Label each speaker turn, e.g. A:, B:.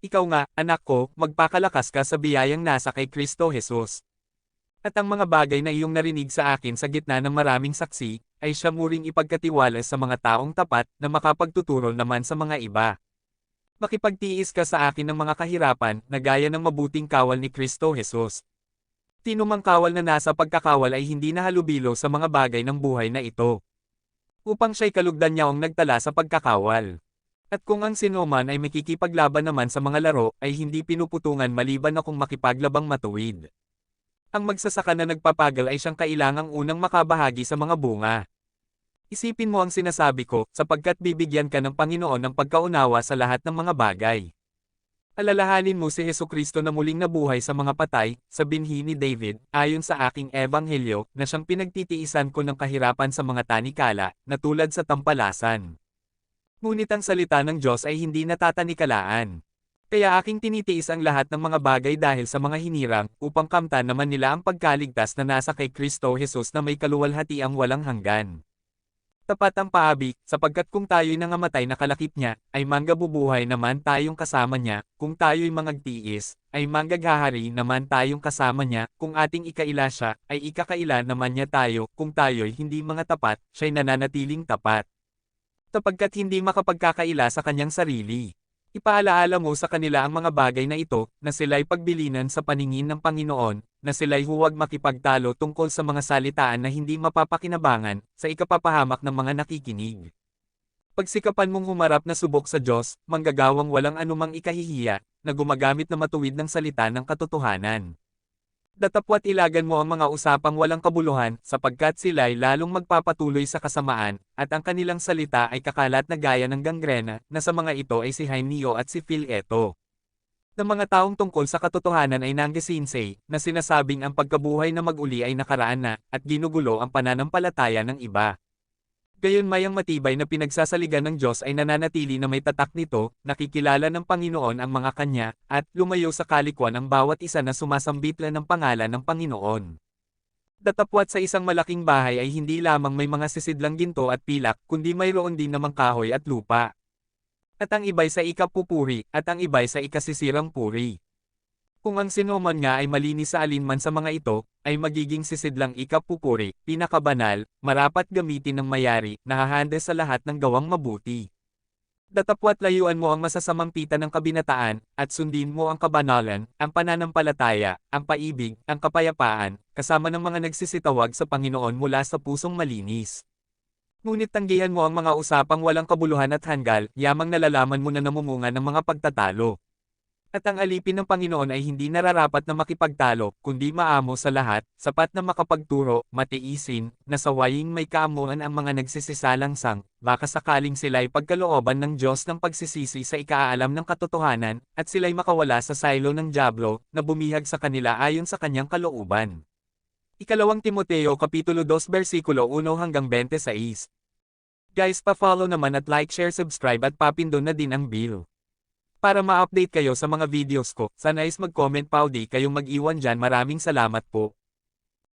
A: Ikaw nga, anak ko, magpakalakas ka sa biyayang nasa kay Kristo Jesus. At ang mga bagay na iyong narinig sa akin sa gitna ng maraming saksi, ay siya muring ipagkatiwala sa mga taong tapat na makapagtuturo naman sa mga iba. Makipagtiis ka sa akin ng mga kahirapan na gaya ng mabuting kawal ni Kristo Jesus. Tinumang kawal na nasa pagkakawal ay hindi nahalubilo sa mga bagay ng buhay na ito. Upang siya'y kalugdan niya ang nagtala sa pagkakawal. At kung ang sinuman ay makikipaglaban naman sa mga laro ay hindi pinuputungan maliban na kung makipaglabang matuwid. Ang magsasaka na nagpapagal ay siyang kailangang unang makabahagi sa mga bunga. Isipin mo ang sinasabi ko, sapagkat bibigyan ka ng Panginoon ng pagkaunawa sa lahat ng mga bagay. Alalahanin mo si Heso Kristo na muling nabuhay sa mga patay, sa binhi ni David, ayon sa aking ebanghelyo, na siyang pinagtitiisan ko ng kahirapan sa mga tanikala, na tulad sa tampalasan. Ngunit ang salita ng Diyos ay hindi natatanikalaan. Kaya aking tinitiis ang lahat ng mga bagay dahil sa mga hinirang, upang kamtan naman nila ang pagkaligtas na nasa kay Kristo Jesus na may kaluwalhatiang walang hanggan. Tapat ang paabik, sapagkat kung tayo'y nangamatay na kalakip niya, ay manggabubuhay naman tayong kasama niya, kung tayo'y mangagtiis, ay manggaghahari naman tayong kasama niya, kung ating ikaila siya, ay ikakaila naman niya tayo, kung tayo'y hindi mga tapat, siya'y nananatiling tapat. Tapagkat hindi makapagkakaila sa kanyang sarili. Ipaalaala mo sa kanila ang mga bagay na ito, na sila'y pagbilinan sa paningin ng Panginoon, na sila'y huwag makipagtalo tungkol sa mga salitaan na hindi mapapakinabangan, sa ikapapahamak ng mga nakikinig. Pagsikapan mong humarap na subok sa Diyos, manggagawang walang anumang ikahihiya, na gumagamit na matuwid ng salita ng katotohanan. Datapwat ilagan mo ang mga usapang walang kabuluhan, sapagkat sila'y lalong magpapatuloy sa kasamaan, at ang kanilang salita ay kakalat na gaya ng gangrena, na sa mga ito ay si Hymeneo at si Phileto. Ng mga taong tungkol sa katotohanan ay nanggesinsay, na sinasabing ang pagkabuhay na maguli ay nakaraan na, at ginugulo ang pananampalataya ng iba. Gayon may ang matibay na pinagsasaligan ng Diyos ay nananatili na may tatak nito, nakikilala ng Panginoon ang mga kanya, at lumayo sa kalikwan ang bawat isa na sumasambitla ng pangalan ng Panginoon. Datapwat sa isang malaking bahay ay hindi lamang may mga sisidlang ginto at pilak, kundi mayroon din namang kahoy at lupa. At ang iba'y sa ikapupuri, at ang iba'y sa ikasisirang puri. Kung ang sinuman nga ay malinis sa alinman sa mga ito, ay magiging sisidlang ikapupuri, pinakabanal, marapat gamitin ng mayari, nahahanda sa lahat ng gawang mabuti. Datapwat layuan mo ang masasamang pita ng kabinataan, at sundin mo ang kabanalan, ang pananampalataya, ang paibig, ang kapayapaan, kasama ng mga nagsisitawag sa Panginoon mula sa pusong malinis. Ngunit tanggihan mo ang mga usapang walang kabuluhan at hanggal, yamang nalalaman mo na namumunga ng mga pagtatalo. At ang alipin ng Panginoon ay hindi nararapat na makipagtalo, kundi maamo sa lahat, sapat na makapagturo, matiisin, na sawaying may kaamuan ang mga nagsisisalang sang, baka sakaling sila'y pagkalooban ng Diyos ng pagsisisi sa ikaalam ng katotohanan, at sila'y makawala sa silo ng Diablo, na bumihag sa kanila ayon sa kanyang kalooban. Ikalawang Timoteo Kapitulo 2 versikulo 1 hanggang 26. Guys pa-follow naman at like share subscribe at papindon na din ang bell. Para ma-update kayo sa mga videos ko, sana is mag-comment pa o di kayong mag-iwan dyan maraming salamat po.